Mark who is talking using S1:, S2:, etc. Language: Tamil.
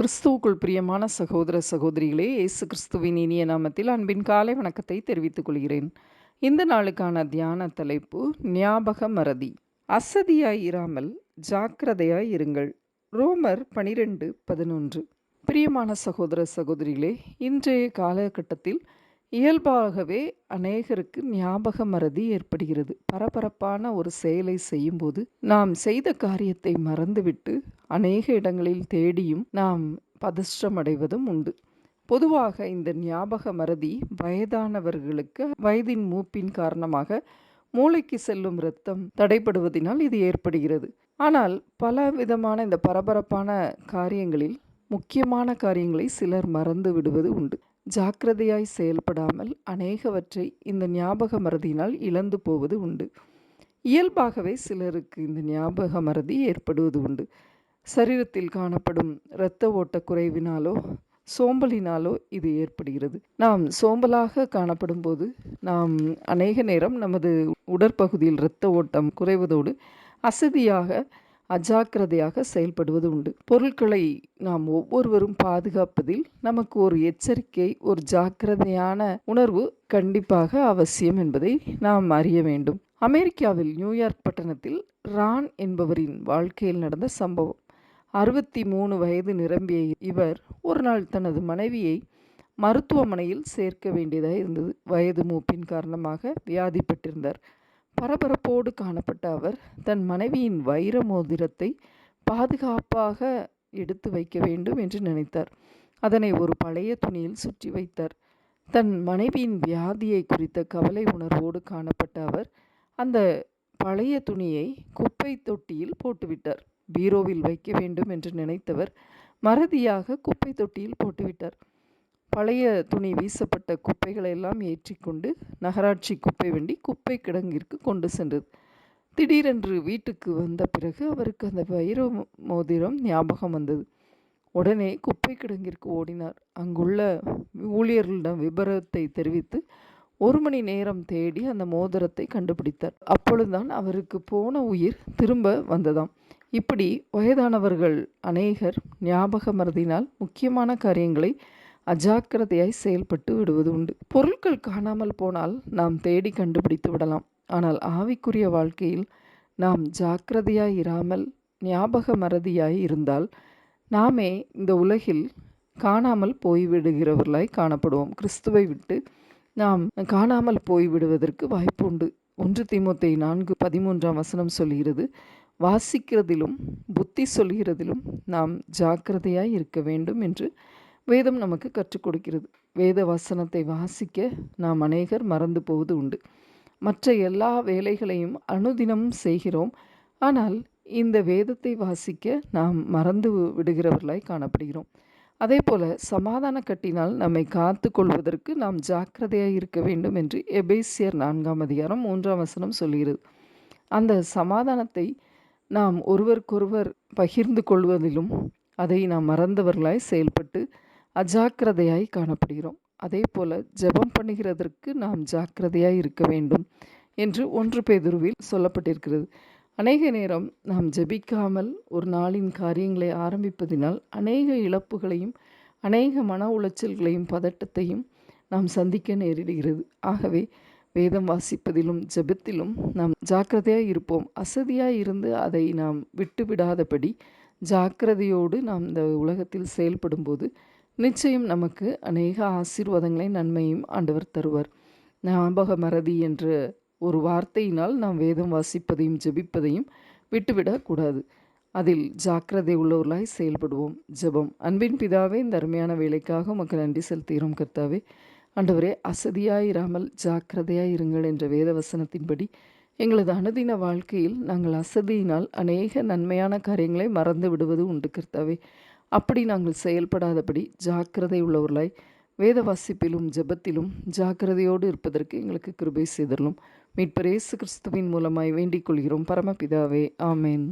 S1: கிறிஸ்துவுக்குள் பிரியமான சகோதர சகோதரிகளே இயேசு கிறிஸ்துவின் இனிய நாமத்தில் அன்பின் காலை வணக்கத்தை தெரிவித்துக் கொள்கிறேன். இந்த நாளுக்கான தியான தலைப்பு ஞாபக மறதி அசதியாய் இராமல் ஜாக்கிரதையாய் இருங்கள். ரோமர் பனிரெண்டு பதினொன்று. பிரியமான சகோதர சகோதரிகளே இன்றைய காலகட்டத்தில் இயல்பாகவே அநேகருக்கு ஞாபக மறதி ஏற்படுகிறது. பரபரப்பான ஒரு செயலை செய்யும்போது நாம் செய்த காரியத்தை மறந்துவிட்டு அநேக இடங்களில் தேடியும் நாம் பதஷ்டமடைவதும் உண்டு. பொதுவாக இந்த ஞாபக மறதி வயதானவர்களுக்கு வயதின் மூப்பின் காரணமாக மூளைக்கு செல்லும் இரத்தம் தடைப்படுவதினால் இது ஏற்படுகிறது. ஆனால் பல விதமான இந்த பரபரப்பான காரியங்களில் முக்கியமான காரியங்களை சிலர் மறந்து விடுவது உண்டு. ஜாக்கிரதையாய் செயல்படாமல் அநேகவற்றை இந்த ஞாபக மறதியினால் இழந்து போவது உண்டு. இயல்பாகவே சிலருக்கு இந்த ஞாபக மறதி ஏற்படுவது உண்டு. சரீரத்தில் காணப்படும் இரத்த ஓட்ட குறைவினாலோ சோம்பலினாலோ இது ஏற்படுகிறது. நாம் சோம்பலாக காணப்படும் போது நாம் அநேக நேரம் நமது உடற்பகுதியில் இரத்த ஓட்டம் குறைவதோடு அசதியாக அஜாக்கிரதையாக செயல்படுவது உண்டு. பொருட்களை நாம் ஒவ்வொருவரும் பாதுகாப்பதில் நமக்கு ஒரு எச்சரிக்கை ஒரு ஜாக்கிரதையான உணர்வு கண்டிப்பாக அவசியம் என்பதை நாம் அறிய வேண்டும். அமெரிக்காவில் நியூயார்க் பட்டணத்தில் ரான் என்பவரின் வாழ்க்கையில் நடந்த சம்பவம். அறுபத்தி மூணு வயது நிரம்பிய இவர் ஒரு நாள் தனது மனைவியை மருத்துவமனையில் சேர்க்க வேண்டியதாக இருந்தது. வயது மூப்பின் காரணமாக வியாதிப்பட்டிருந்தார். பரபரப்போடு காணப்பட்ட அவர் தன் மனைவியின் வைர மோதிரத்தை பாதுகாப்பாக எடுத்து வைக்க வேண்டும் என்று நினைத்தார். அதனை ஒரு பழைய துணியில் சுற்றி வைத்தார். தன் மனைவியின் வியாதியை குறித்த கவலை உணர்வோடு காணப்பட்ட அவர் அந்த பழைய துணியை குப்பை தொட்டியில் போட்டுவிட்டார். பீரோவில் வைக்க வேண்டும் என்று நினைத்தவர் மறதியாக குப்பை தொட்டியில் போட்டுவிட்டார். பழைய துணி வீசப்பட்ட குப்பைகளை எல்லாம் ஏற்றிக்கொண்டு நகராட்சி குப்பை வண்டி குப்பை கிடங்கிற்கு கொண்டு சென்றது. திடீரென்று வீட்டுக்கு வந்த பிறகு அவருக்கு அந்த வைர மோதிரம் ஞாபகம் வந்தது. உடனே குப்பை கிடங்கிற்கு ஓடினார். அங்குள்ள ஊழியர்களிடம் விபரத்தை தெரிவித்து ஒரு மணி நேரம் தேடி அந்த மோதிரத்தை கண்டுபிடித்தார். அப்பொழுதுதான் அவருக்கு போன உயிர் திரும்ப வந்ததாம். இப்படி வயதானவர்கள் அநேகர் ஞாபக மருதினால் முக்கியமான காரியங்களை அஜாக்கிரதையாய் செயல்பட்டு விடுவது உண்டு. பொருட்கள் காணாமல் போனால் நாம் தேடி கண்டுபிடித்து விடலாம். ஆனால் ஆவிக்குரிய வாழ்க்கையில் நாம் ஜாக்கிரதையாய் இராமல் ஞாபக மறதியாய் இருந்தால் நாமே இந்த உலகில் காணாமல் போய்விடுகிறவர்களாய் காணப்படுவோம். கிறிஸ்துவை விட்டு நாம் காணாமல் போய்விடுவதற்கு வாய்ப்பு உண்டு ஒன்று திமுத்தை நான்கு பதிமூன்றாம் வசனம் சொல்கிறது வாசிக்கிறதிலும் புத்தி சொல்கிறதிலும் நாம் ஜாக்கிரதையாய் இருக்க வேண்டும் என்று வேதம் நமக்கு கற்றுக் கொடுக்கிறது. வேத வசனத்தை வாசிக்க நாம் அநேகர் மறந்து போவது உண்டு. மற்ற எல்லா வேலைகளையும் அனுதினமும் செய்கிறோம். ஆனால் இந்த வேதத்தை வாசிக்க நாம் மறந்து விடுகிறவர்களாய் காணப்படுகிறோம். அதே போல சமாதான கட்டினால் நம்மை காத்து கொள்வதற்கு நாம் ஜாக்கிரதையாக இருக்க வேண்டும் என்று எபேசியர் நான்காம் அதிகாரம் மூன்றாம் வசனம் சொல்கிறது. அந்த சமாதானத்தை நாம் ஒருவருக்கொருவர் பகிர்ந்து கொள்வதிலும் அதை நாம் மறந்தவர்களாய் செயல்பட்டு அஜாக்கிரதையாய் காணப்படுகிறோம். அதே போல் ஜெபம் பண்ணுகிறதற்கு நாம் ஜாக்கிரதையாக இருக்க வேண்டும் என்று ஒன்று பேதுருவில் சொல்லப்பட்டிருக்கிறது. அநேக நேரம் நாம் ஜெபிக்காமல் ஒரு நாளின் காரியங்களை ஆரம்பிப்பதினால் அநேக இழப்புகளையும் அநேக மன உளைச்சல்களையும் பதட்டத்தையும் நாம் சந்திக்க நேரிடுகிறது. ஆகவே வேதம் வாசிப்பதிலும் ஜெபத்திலும் நாம் ஜாக்கிரதையாக இருப்போம். அசதியாக இருந்து அதை நாம் விட்டுவிடாதபடி ஜாக்கிரதையோடு நாம் இந்த உலகத்தில் செயல்படும்போது நிச்சயம் நமக்கு அநேக ஆசீர்வாதங்களை நன்மையும் ஆண்டவர் தருவார். ஞாபக மறதி என்ற ஒரு வார்த்தையினால் நாம் வேதம் வாசிப்பதையும் ஜெபிப்பதையும் விட்டுவிடக்கூடாது அதில் ஜாக்கிரதை உள்ளவர்களாய் செயல்படுவோம். ஜெபம். அன்பின் பிதாவே இந்த அருமையான வேலைக்காக உமக்கு நன்றி செலுத்துகிறோம் கர்த்தாவே. ஆண்டவரே அசதியாயிராமல் ஜாக்கிரதையாய் இருங்கள் என்ற வேத வசனத்தின்படி எங்களது அனுதின வாழ்க்கையில் நாங்கள் அசதியினால் அநேக நன்மையான காரியங்களை மறந்து விடுவது உண்டு கர்த்தாவே. அப்படி நாங்கள் செயல்படாதபடி ஜாக்கிரதை உள்ளவர்களாய் வேத வாசிப்பிலும் ஜபத்திலும் ஜாக்கிரதையோடு இருப்பதற்கு எங்களுக்கு கிருபை செய்தலும் மீட்பரேசு கிறிஸ்துவின் மூலமாய் வேண்டிக் கொள்கிறோம். பரமபிதாவே ஆமேன்.